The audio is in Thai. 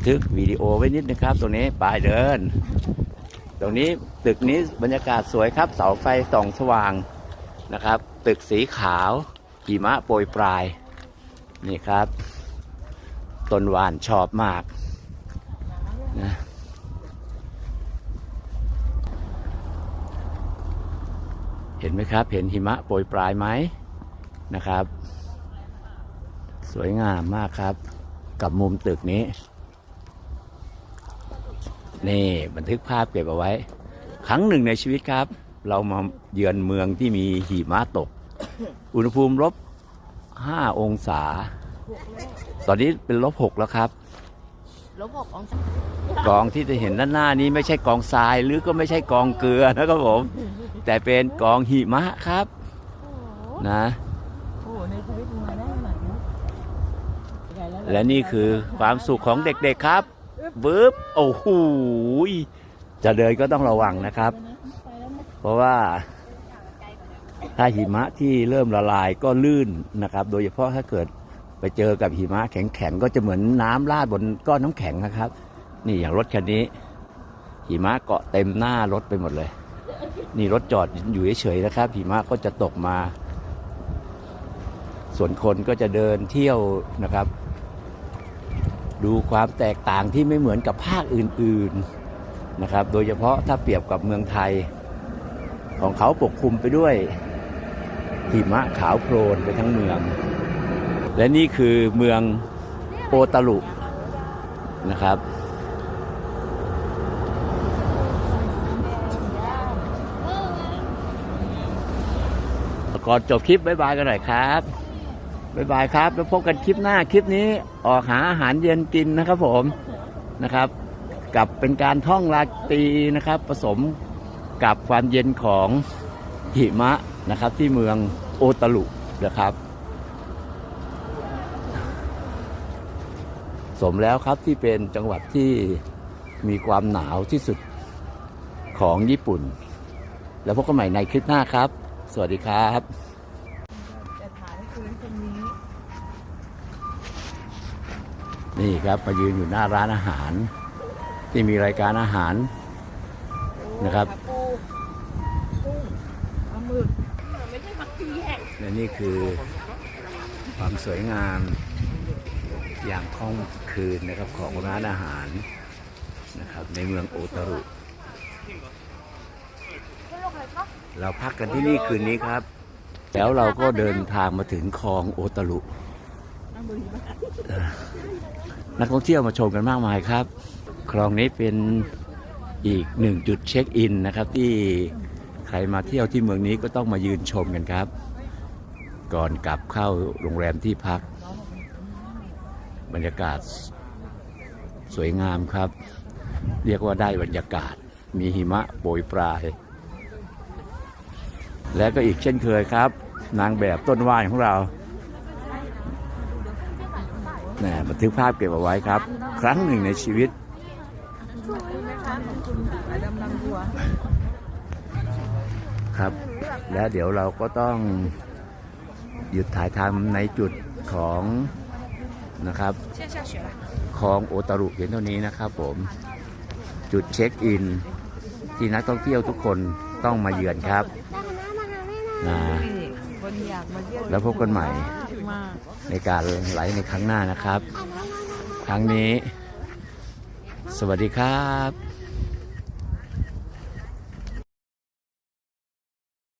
บันทึกวิดีโอไว้นิดนะครับ ตรงนี้ปลายเดิน ตรงนี้ตึกนี้บรรยากาศสวยครับ เสาไฟส่องสว่างนะครับ ตึกสีขาวหิมะโปรยปลาย นี่ครับต้นหวานชอบมากนะเห็นไหมครับ เห็นหิมะโปรยปลายไหมนะครับ สวยงามมากครับ กับมุมตึกนี้ นี่บันทึกภาพเก็บเอาไว้ ครั้งหนึ่งในชีวิตครับ เรามาเยือนเมืองที่มีหิมะตก อุณหภูมิลบ5องศา ตอนนี้เป็นลบ6แล้วครับ ลบหกองศากองที่จะเห็นด้านหน้านี้ไม่ใช่กองทรายหรือก็ไม่ใช่กองเกลือนะครับผม แต่เป็นกองหิมะครับโอ้โหนะโอ้โหในชีวิตมึงมาได้ขนาดนี้ใหญ่วและนี่คือความสุขของเด็กๆครับ บึ๊บโอ้โหจะเดินก็ต้องระวังนะครับ เพราะว่าถ้าหิมะที่เริ่มละลายก็ลื่นนะครับ โดยเฉพาะถ้าเกิดไปเจอกับหิมะแข็งๆก็จะเหมือนน้ำราดบนก้อนน้ำแข็งนะครับ นี่อย่างรถคันนี้ หิมะเกาะเต็มหน้ารถไปหมดเลย นี่รถจอดอยู่เฉยๆนะครับ หิมะก็จะตกมา ส่วนคนก็จะเดินเที่ยวนะครับ ดูความแตกต่างที่ไม่เหมือนกับภาคอื่นๆนะครับ โดยเฉพาะถ้าเปรียบกับเมืองไทย ของเขาปกคลุมไปด้วยหิมะขาวโพลนไปทั้งเมือง และนี่คือเมืองโอตารุนะครับ ก่อนจบคลิปบ๊ายบายกันหน่อยครับ บ๊ายบายครับ แล้วพบกันคลิปหน้าคลิปนี้ออกหาอาหารเย็นกินนะครับผมนะครับ กับเป็นการท่องราตรีนะครับ ผสมกับความเย็นของหิมะนะครับ ที่เมืองโอตารุนะครับ สมแล้วครับที่เป็นจังหวัดที่มีความหนาวที่สุดของญี่ปุ่น แล้วพบกันใหม่ในคลิปหน้าครับ สวัสดีครับ จะถ่ายให้คืนคนนี้ นี่ครับมายืนอยู่หน้าร้านอาหาร ที่มีรายการอาหารนะครับปูกุ้งปลาหมึกไม่ใช่ผักชีแห้งและนี่คือความสวยงามอย่างค่องคืนนะครับของร้านอาหารนะครับในเมืองโอตารุ เราพักกันที่นี่คืนนี้ครับ แล้วเราก็เดินทางมาถึงคลองโอตารุ นักท่องเที่ยวมาชมกันมากมายครับ คลองนี้เป็นอีกหนึ่งจุดเช็คอินนะครับ ที่ใครมาเที่ยวที่เมืองนี้ก็ต้องมายืนชมกันครับ ก่อนกลับเข้าโรงแรมที่พัก บรรยากาศสวยงามครับ เรียกว่าได้บรรยากาศมีหิมะโปรยปลาย และก็อีกเช่นเคยครับ นางแบบต้นว่านของเรา แหมบันทึกภาพเก็บเอาไว้ครับ ครั้งหนึ่งในชีวิตนะคะขอบคุณค่ะไปดำน้ำบัวครับ และเดี๋ยวเราก็ต้องหยุดถ่ายทำในจุดของนะครับคลองโอตารุเพียงเท่านี้นะครับผมจุดเช็คอิน ที่นักท่องเที่ยวทุกคนต้องมาเยือนครับนะคนอยากมาเที่ยวแล้วพบกันใหม่ มาก ในการไหลในครั้งหน้านะครับ ครั้งนี้ สวัสดีครับ